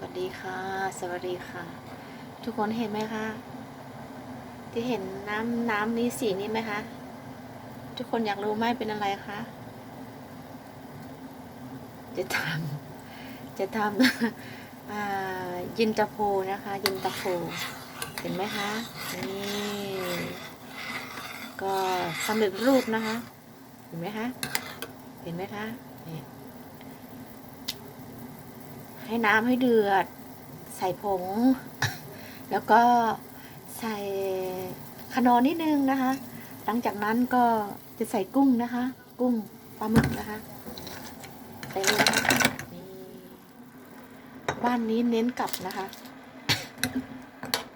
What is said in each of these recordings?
วัสดีค่ะ สวัสดีค่ะ ทุกคนเห็นไหมคะ ที่เห็นน้ำน้ำนี้สีนี้ไหมคะ ทุกคนอยากรู้ไหมเป็นอะไรคะ จะทำจะทำยินตาโฟนะคะ ยินตาโฟเห็นไหมคะนี่ก็สำเร็จรูปนะคะ เห็นไหมคะ เห็นไหมคะนี่ ให้น้ำให้เดือด ใส่ผง แล้วก็ใส่ขนอนิดนึงนะคะ หลังจากนั้นก็จะใส่กุ้งนะคะ กุ้งปลาหมึกนะคะเลยนะคะบ้านนี้เน้นกลับนะคะ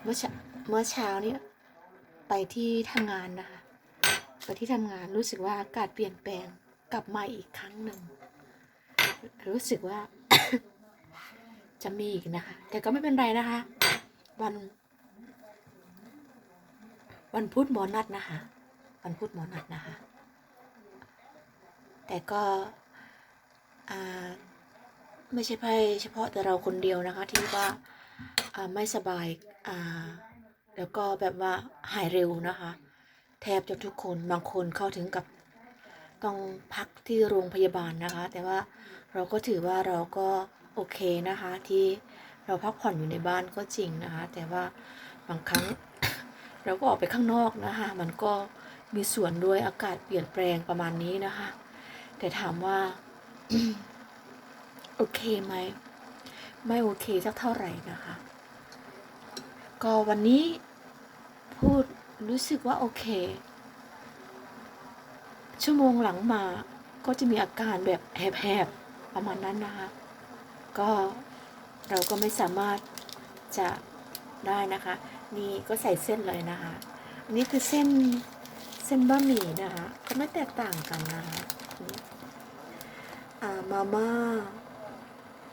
เมื่อเช้าเมื่อเช้านี้ไปที่ทำงานนะคะ ไปที่ทำงานรู้สึกว่าอากาศเปลี่ยนแปลงกลับมาอีกครั้งหนึ่ง รู้สึกว่า จะมีอีกนะคะ แต่ก็ไม่เป็นไรนะคะ วัน วันพุธหมอนัดนะคะ วันพุธหมอนัดนะคะ แต่ก็อ่าไม่ใช่เฉพาะแต่เราคนเดียวนะคะ ที่ว่าไม่สบายอ่าแล้วก็แบบว่าหายเร็วนะคะ แทบจะทุกคนบางคนเข้าถึงกับต้องพักที่โรงพยาบาลนะคะ แต่ว่าเราก็ถือว่าเราก็ โอเคนะคะ ที่เราพักผ่อนอยู่ในบ้านก็จริงนะคะ แต่ว่าบางครั้งเราก็ออกไปข้างนอกนะคะ มันก็มีส่วนด้วยอากาศเปลี่ยนแปลงประมาณนี้นะคะ แต่ถามว่า โอเคไหม ไม่โอเคสักเท่าไหร่นะคะ ก็วันนี้พูดรู้สึกว่าโอเค ชั่วโมงหลังมาก็จะมีอาการแบบแหบๆประมาณนั้นนะคะ ก็เราก็ไม่สามารถจะได้นะคะ นี่ก็ใส่เส้นเลยนะคะนนี้คือเส้นเส้นบะหมี่นะคะ ก็ไม่แตกต่างกันนะคะอ่ามาม่า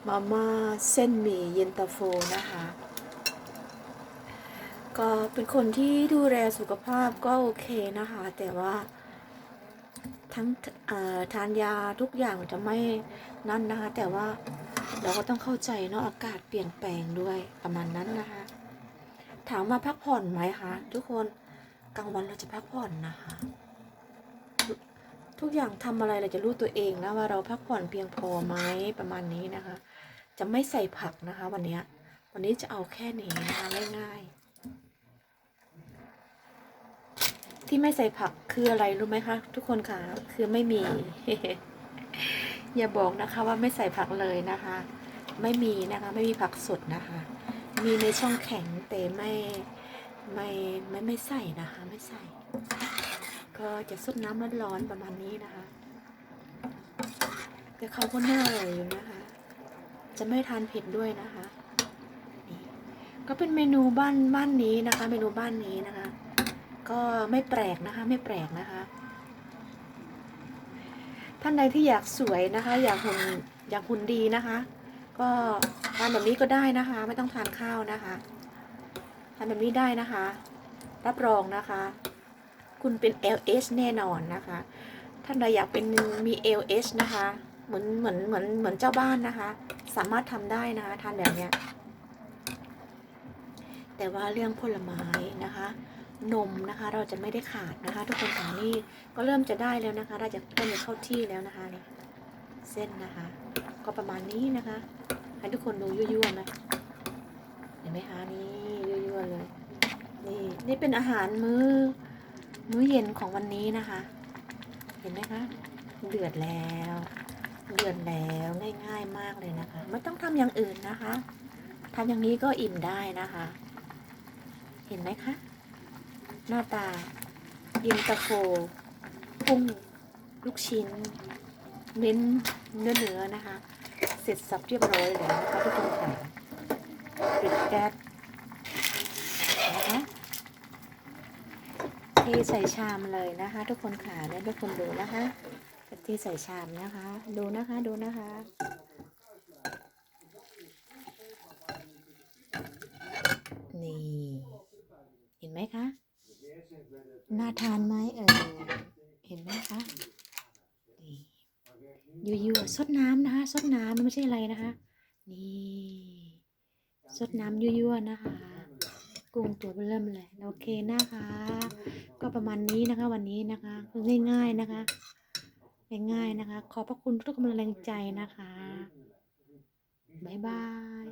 มาม่าเส้นหมี่เย็นตาโฟนะคะ ก็เป็นคนที่ดูแลสุขภาพก็โอเคนะคะ แต่ว่าทั้งทานยาทุกอย่างจะไม่นั่นนะคะ แต่ว่า เราก็ต้องเข้าใจเนาะอากาศเปลี่ยนแปลงด้วยประมาณนั้นนะคะ ถามว่าพักผ่อนไหมคะทุกคนกลางวันเราจะพักผ่อนนะคะทุกอย่างทำอะไรเราจะรู้ตัวเองนะว่าเราพักผ่อนเพียงพอไหมประมาณนี้นะคะ จะไม่ใส่ผักนะคะ วันนี้วันนี้จะเอาแค่นี้นะคะง่ายๆที่ไม่ใส่ผักคืออะไรรู้ไหมคะ ทุกคนคะคือไม่มี อย่าบอกนะคะว่าไม่ใส่ผักเลยนะคะ ไม่มีนะคะไม่มีผักสดนะคะ มีในช่องแข็งแต่ไม่ไม่ไม่ไม่ใส่นะคะไม่ใส่ ก็จะซดน้ำร้อนๆประมาณนี้นะคะ แต่เขาก็น่าอร่อยอยู่นะคะ จะไม่ทานเผ็ดด้วยนะคะก็เป็นเมนูบ้านบ้านนี้นะคะ เมนูบ้านนี้นะคะ ก็ไม่แปลกนะคะ ไม่แปลกนะคะ ท่านใดที่อยากสวยนะคะ อยากหุ่นอยากหุ่นดีนะคะ ก็ทานแบบนี้ก็ได้นะคะ ไม่ต้องทานข้าวนะคะทานแบบนี้ได้นะคะ รับรองนะคะ คุณเป็น LH แน่นอนนะคะ ท่านใดอยากเป็นมี LH นะคะเหมือนเหมือนเหมือนเหมือนเจ้าบ้านนะคะ สามารถทำได้นะคะทานแบบเนี้ยแต่ว่าเรื่องผลไม้นะคะ นมนะคะ เราจะไม่ได้ขาดนะคะ ทุกคนค่ะนี่ก็เริ่มจะได้แล้วนะคะ เราจะเริ่มจะเข้าที่แล้วนะคะนี่เส้นนะคะ ก็ประมาณนี้นะคะให้ทุกคนดูยั่วๆไหมเห็นไหมคะนี่ยั่วๆเลยนี่นี่เป็นอาหารมื้อมื้อเย็นของวันนี้นะคะ เห็นไหมคะเดือดแล้วเดือดแล้วง่ายๆมากเลยนะคะ ไม่ต้องทำอย่างอื่นนะคะทำอย่างนี้ก็อิ่มได้นะคะ เห็นไหมคะ หน้าตายินตาโฟกุ้งลูกชิ้น เน้นเนื้อเนื้อนะคะ เสร็จสับเรียบร้อยแล้วนะคะทุกคนค่ะปิดแก๊สนะคะเทใส่ชามเลยนะคะ ทุกคนค่ะได้ทุกคนดูนะคะจะเทใส่ชามนะคะ ดูนะคะดูนะคะนี่เห็นไหมคะ น่าทานไหมเออเห็นไหมคะนี่ยั่วๆซดน้ำนะคะซดน้ำไม่ใช่อะไรนะคะนี่สดน้ำยั่วๆนะคะ กุ้งตัวเริ่มเลยโอเคนะคะ ก็ประมาณนี้นะคะวันนี้นะคะง่ายๆนะคะง่ายๆนะคะ ขอบพระคุณทุกกำลังใจนะคะบ๊ายบาย